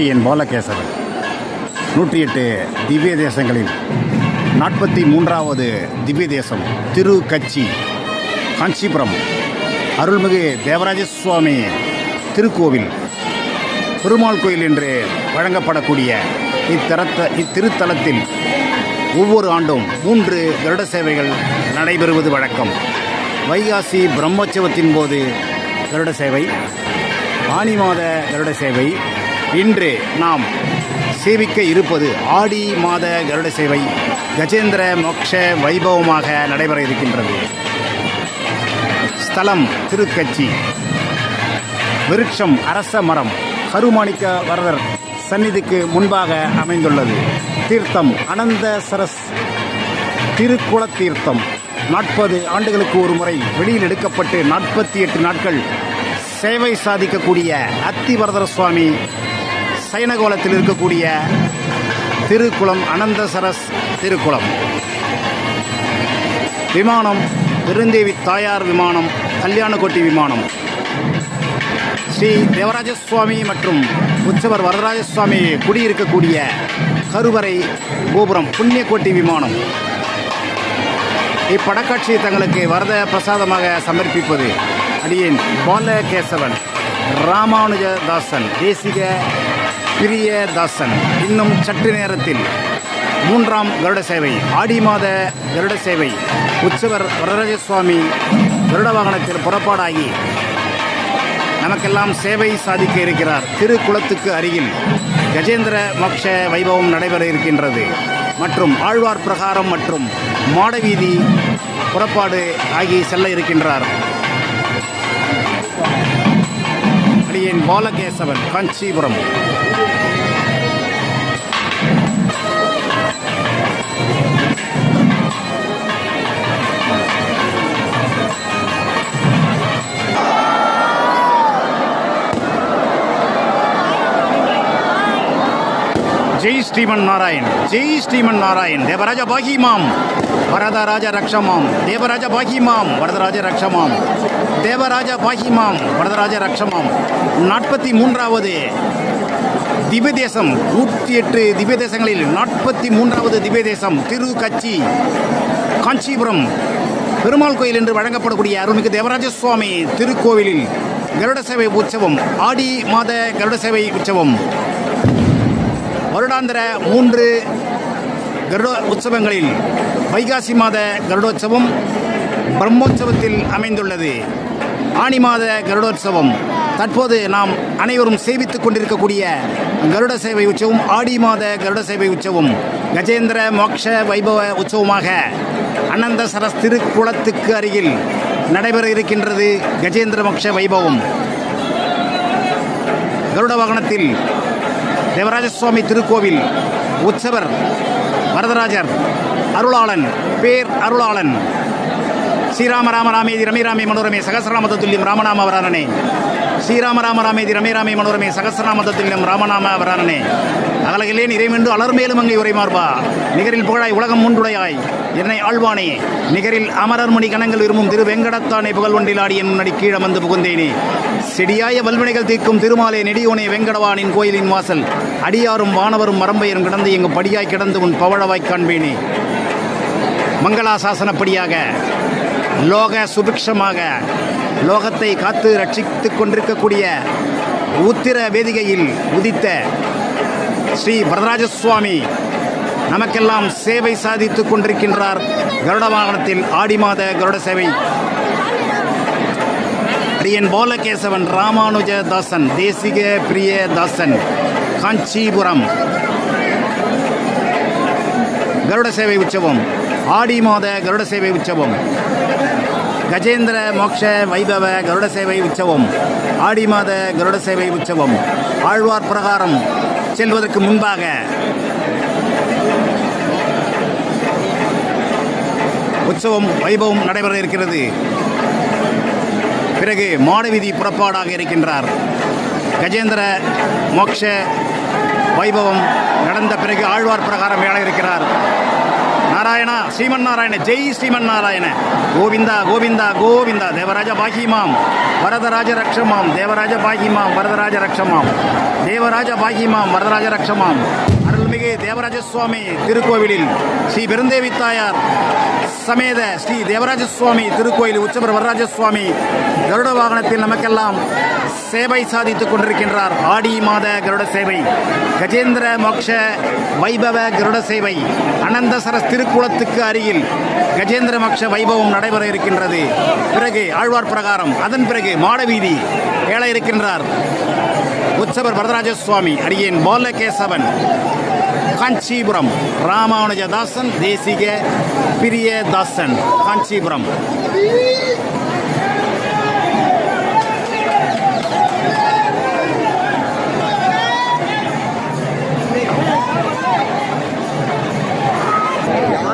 அடியேன் பாலகேசவன். நூற்றி எட்டு திவ்ய தேசங்களில் நாற்பத்தி மூன்றாவது திவ்ய தேசம் திரு கச்சி காஞ்சிபுரம் அருள்மிகு தேவராஜ சுவாமி திருக்கோவில். பெருமாள் கோயில் என்று வழங்கப்படக்கூடிய இத்தரத்த இத்திருத்தலத்தில் ஒவ்வொரு ஆண்டும் மூன்று கருட சேவைகள் நடைபெறுவது வழக்கம். வைகாசி பிரம்மோற்சவத்தின் போது கருட சேவை ஆனி மாத கருட சேவை இன்று நாம் சேவிக்க இருப்பது ஆடி மாத கருட சேவை கஜேந்திர மோக்ஷ வைபவமாக நடைபெற இருக்கின்றது. ஸ்தலம் திருக்கட்சி விருட்சம் அரச மரம் கருமாணிக்க வரதர் சந்நிதிக்கு முன்பாக அமைந்துள்ளது. தீர்த்தம் அனந்த சரஸ் திருக்குள தீர்த்தம். நாற்பது ஆண்டுகளுக்கு ஒரு முறை வெளியில் எடுக்கப்பட்டு நாற்பத்தி எட்டு நாட்கள் சேவை சாதிக்கக்கூடிய அத்திவரதர சுவாமி சைனகோலத்தில் இருக்கக்கூடிய திருக்குளம் அனந்தசரஸ் திருக்குளம். விமானம் பெருந்தேவி தாயார் விமானம் கல்யாணக்கோட்டி விமானம். ஸ்ரீ தேவராஜ சுவாமி மற்றும் உற்சவர் வரதராஜ சுவாமி குடியிருக்கக்கூடிய கருவறை கோபுரம் புண்ணியக்கோட்டி விமானம். இப்படக்காட்சி தங்களுக்கு வரத பிரசாதமாக சமர்ப்பிப்பது அடியேன் பாலகேசவன் ராமானுஜதாசன் தேசிக பிரியதாசன். இன்னும் சற்று நேரத்தில் மூன்றாம் கருட சேவை ஆடி மாத கருட சேவை. உற்சவர் வரராஜ சுவாமி கருட வாகனத்தில் புறப்பாடாகி நமக்கெல்லாம் சேவை சாதிக்க இருக்கிறார். திருக்குளத்துக்கு அருகில் கஜேந்திர மோக்ஷ வைபவம் நடைபெற இருக்கின்றது. மற்றும் ஆழ்வார் பிரகாரம் மற்றும் மாடவீதி புறப்பாடு ஆகி செல்ல இருக்கின்றார். அடியேன் பாலகேசவன் காஞ்சிபுரம். ஜெய் ஸ்ரீமன் நாராயண் ஜெய் ஸ்ரீமன் நாராயண் தேவராஜ பாகிமாம் வரதராஜ ரக்ஷமாம் தேவராஜ பாகிமாம் வரதராஜ ரக்ஷமாம் தேவராஜ பாகிமாம் வரதராஜ ரக்ஷமாம். நாற்பத்தி மூன்றாவது திவ்ய தேசம் நூற்றி எட்டு திவ்ய தேசங்களில் நாற்பத்தி மூன்றாவது திவ்ய தேசம் திரு கச்சி காஞ்சிபுரம் பெருமாள் கோயில் என்று வழங்கப்படக்கூடிய அருள்மிகு தேவராஜ சுவாமி திருக்கோவிலில் கருட சேவை உற்சவம் ஆடி மாத கருட சேவை உற்சவம். வருடாந்திர மூன்று கருட உற்சவங்களில் வைகாசி மாத கருடோற்சவம் பிரம்மோற்சவத்தில் அமைந்துள்ளது. ஆனி மாத கருடோற்சவம். தற்போது நாம் அனைவரும் சேவித்துக் கொண்டிருக்கக்கூடிய கருட சேவை உற்சவம் ஆடி மாத கருட சேவை உற்சவம். கஜேந்திர மோக்ஷ வைபவ உற்சவமாக அனந்த சரஸ் திருக்குளத்துக்கு அருகில் நடைபெற இருக்கின்றது கஜேந்திர மோக்ஷ வைபவம். கருட வாகனத்தில் தேவராஜ சுவாமி திருக்கோவில் உற்சவர் வரதராஜர் அருளாளன் பேர் அருளாளன். ஸ்ரீராம ராம ராமேதி ரமே ராமே மனோரமே சகசிரநாம துல்லியம் ராமநாம ஸ்ரீராம ராம ராமேதி ரமே ராமே மனோரமே சகசிரநாம துல்லியம் ராமநாம வரானனே. அகலகிலே நிறைமென்று அலர்மேலும் அங்கே உரை நிகரில் புகழாய் உலகம் முன்றுடையாய். என்னை ஆழ்வானே நிகரில் அமரர் மணி கணங்கள் விரும்பும் திரு வெங்கடத்தானே புகழ் ஒன்றிலாடி என் முன்னாடி கீழமந்து புகுந்தேனே. செடியாய வல்வினைகள் தீர்க்கும் திருமாலே நெடியோனே வெங்கடவானின் கோயிலின் வாசல். அடியாரும் வானவரும் மரம்பையரும் கிடந்து எங்கு படியாய் கிடந்து உன் பவழவாய் காண்பேனே. மங்களாசாசனப்படியாக லோக சுபிக்ஷமாக லோகத்தை காத்து ரட்சித்துக் கொண்டிருக்கக்கூடிய உத்திர வேதிகையில் உதித்த ஸ்ரீ வரதராஜ சுவாமி நமக்கெல்லாம் சேவை சாதித்துக் கொண்டிருக்கின்றார். கருட வாகனத்தில் ஆடி மாத கருட சேவை. அடியன் ராமானுஜ தாசன் தேசிக பிரிய தாசன் காஞ்சிபுரம். கருட சேவை உற்சவம் ஆடி மாத கருட சேவை உற்சவம். கஜேந்திர மோக்ஷ வைபவ கருட சேவை உற்சவம். ஆடி மாத கருட சேவை உற்சவம். ஆழ்வார் பிரகாரம் செல்வதற்கு முன்பாக. உற்சவம் வைபவம் நடைபெற இருக்கிறது. பிறகு மாடவீதி புறப்பாடாக இருக்கின்றார். கஜேந்திர மோக்ஷ வைபவம் நடந்த பிறகு ஆழ்வார் பிரகாரம் வேலை இருக்கிறார். நாராயணா ஸ்ரீமன் நாராயண ஜெய் ஸ்ரீமன் நாராயண கோவிந்தா கோவிந்தா கோவிந்தா தேவராஜ பாகிமாம். வரதராஜ ரக்ஷமாம் தேவராஜ பாகிமாம் வரதராஜ ரக்ஷமாம். தேவராஜ பாகிமாம் வரதராஜ ரக்ஷமாம். அருள்மிகு தேவராஜ சுவாமி திருக்கோவிலில் ஸ்ரீ பெருந்தேவி தாயார் சமேத ஸ்ரீ தேவராஜ சுவாமி திருக்கோயில் உச்சபர வரராஜ சுவாமி கருட வாகனத்தில் நமக்கெல்லாம் சேவை சாதித்துக் கொண்டிருக்கின்றார் ஆடி மாத கருட சேவை. கஜேந்திர மோக்ஷ வைபவ கருட சேவை. அனந்தசரஸ் திருக்குளத்துக்கு அருகில் கஜேந்திர மோக்ஷ வைபவம் நடைபெற இருக்கின்றது. பிறகு ஆழ்வார் பிரகாரம் அதன் பிறகு மாடவீதி ஏழ இருக்கின்றார். உற்சவர் வரதராஜ சுவாமி அடியேன் பாலகேசவன். காஞ்சிபுரம் ராமானுஜதாசன் தேசிக பிரியதாசன் காஞ்சிபுரம்.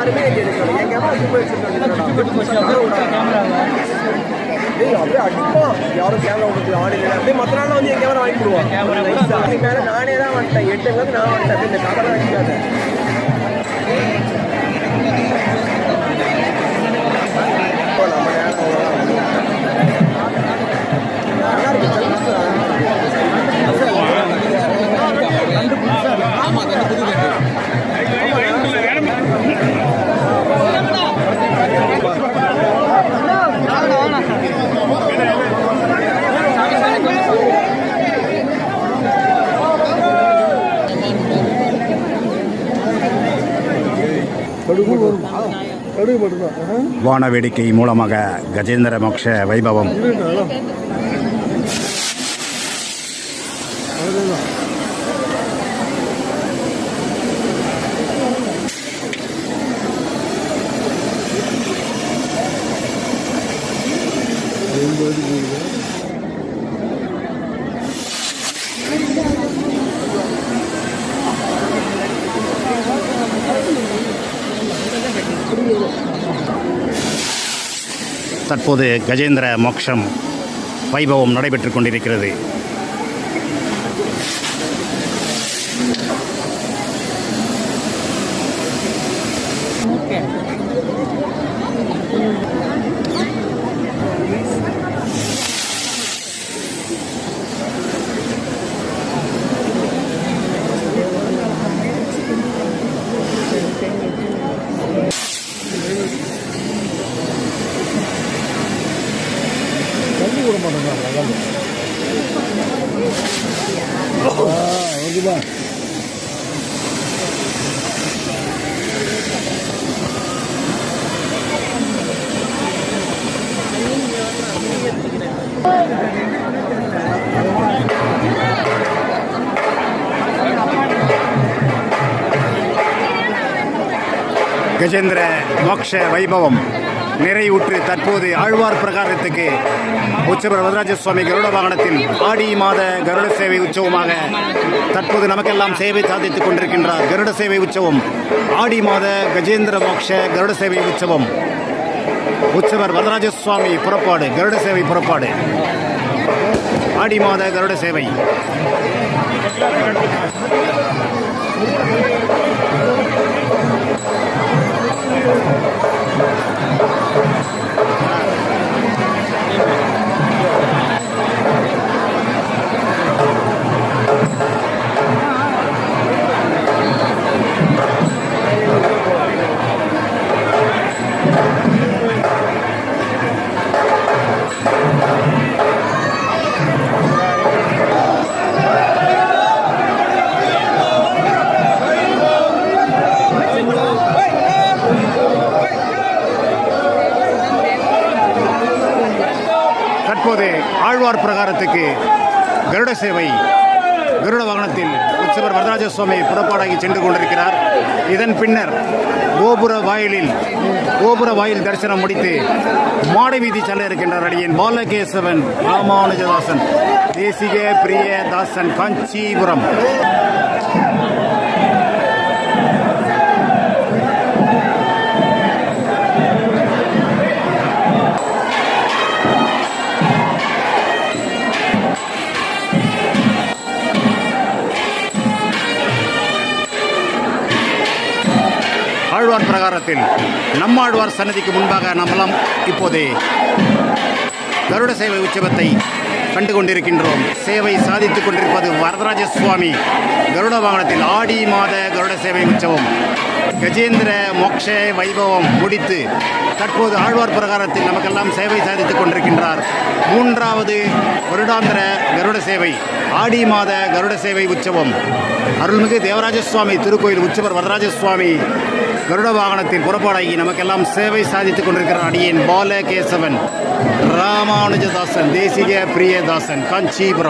இங்க. என் camera super வச்சிருக்காங்க. டேய், அப்படியே அடிப்பான். யாரும் விட்டு ஆள் இல்லை. அப்படியே நாள்ல வந்து என் camera வாங்கி மேல நானே தான் வந்துட்டேன். எட்டு அங்கிருந்து நான் வந்துட்டேன். இந்த camera அடிக்காத. வான வேடிக்கை மூலமாக கஜேந்திர மோக்ஷ வைபவம். தற்போது கஜேந்திர மோக்ஷம் வைபவம் நடைபெற்றுக் கொண்டிருக்கிறது. கஜேந்திர மோக்ஷ வைபவம் நிறைவுற்று தற்போது ஆழ்வார் பிரகாரத்துக்கு உச்சபர வரதராஜ சுவாமி கருட வாகனத்தில் ஆடி மாத கருட சேவை உற்சவமாக தற்போது நமக்கெல்லாம் சேவை சாதித்துக் கொண்டிருக்கின்றார். கருட சேவை உற்சவம். ஆடி மாத கஜேந்திர மோக்ஷ கருட சேவை உற்சவம். உற்சவர் வரதராஜ சுவாமி புறப்பாடு. கருட சேவை புறப்பாடு. ஆடி மாத கருட சேவை. தற்போது ஆழ்வார் பிரகாரத்துக்கு கருட சேவை கருட வாகனத்தில் உற்சவர் வரதராஜ சுவாமி புறப்பாடாகி சென்று கொண்டிருக்கிறார். இதன் பின்னர் கோபுர வாயிலில் கோபுர வாயில் தரிசனம் முடித்து மாடை வீதி செல்ல இருக்கின்றார் அடியேன் பாலகேசவன் ராமானுஜதாசன். தேசிக பிரிய தாசன் காஞ்சிபுரம். ஆழ்வார் பிரகாரத்தில் நம்மாழ்வார் சன்னதிக்கு முன்பாக நம்மெல்லாம் இப்போது கருட சேவை உற்சவத்தை கண்டு கொண்டிருக்கின்றோம் சேவை சாதித்துக் கொண்டிருப்பது வரதராஜ சுவாமி. கருட வாகனத்தில் ஆடி மாத கருட சேவை உற்சவம். கஜேந்திர மோக்ஷ வைபவம் முடித்து தற்போது ஆழ்வார் பிரகாரத்தில் நமக்கெல்லாம் சேவை சாதித்துக் கொண்டிருக்கின்றார். மூன்றாவது வருடாந்திர கருட சேவை ஆடி மாத கருட சேவை உற்சவம். அருள்மிகு தேவராஜ சுவாமி திருக்கோயில் உற்சவர் வரதராஜ சுவாமி கருட வாகனத்தில் புறப்பாடாகி நமக்கெல்லாம் சேவை சாதித்துக் கொண்டிருக்கிற அடியேன் பால கேசவன் ராமானுஜதாசன் தேசிக பிரியதாசன் காஞ்சிபுரம்.